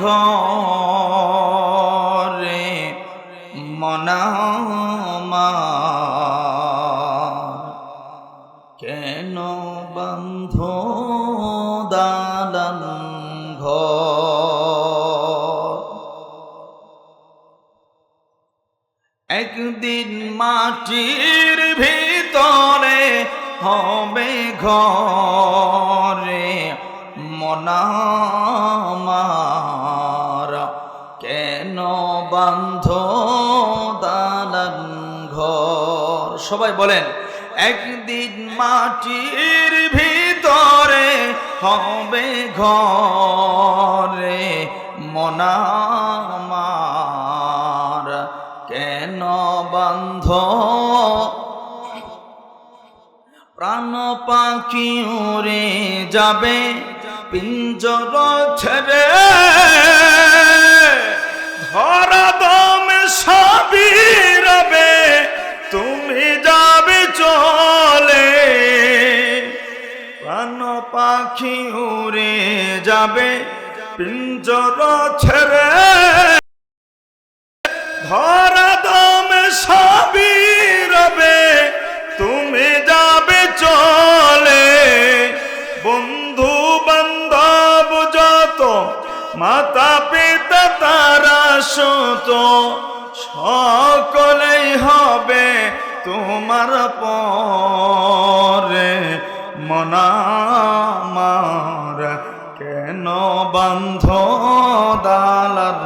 ঘরে মনামা কেন বন্ধ দালান ঘর? একদিন মাটির ভিতরে হবে ঘরে। মনামার। কেন বান্ধ দালান ঘর? সবাই বলেন, একদিন মাটির ভিতরে হবে ঘরে মনামার। কেন বান্ধ? প্রাণ পাখি উড়ে যাবে পিঞ্জর ছেড়ে ধরা দম সবই রবে তুমি যাবে চলে। প্রাণ পাখি উড়ে যাবে পিঞ্জর ছেড়ে। ধরা দম সবই মাতা পিতা তারা সুত সকলেই হবে তোমার পরে। মনামার কেন বন্ধ দালার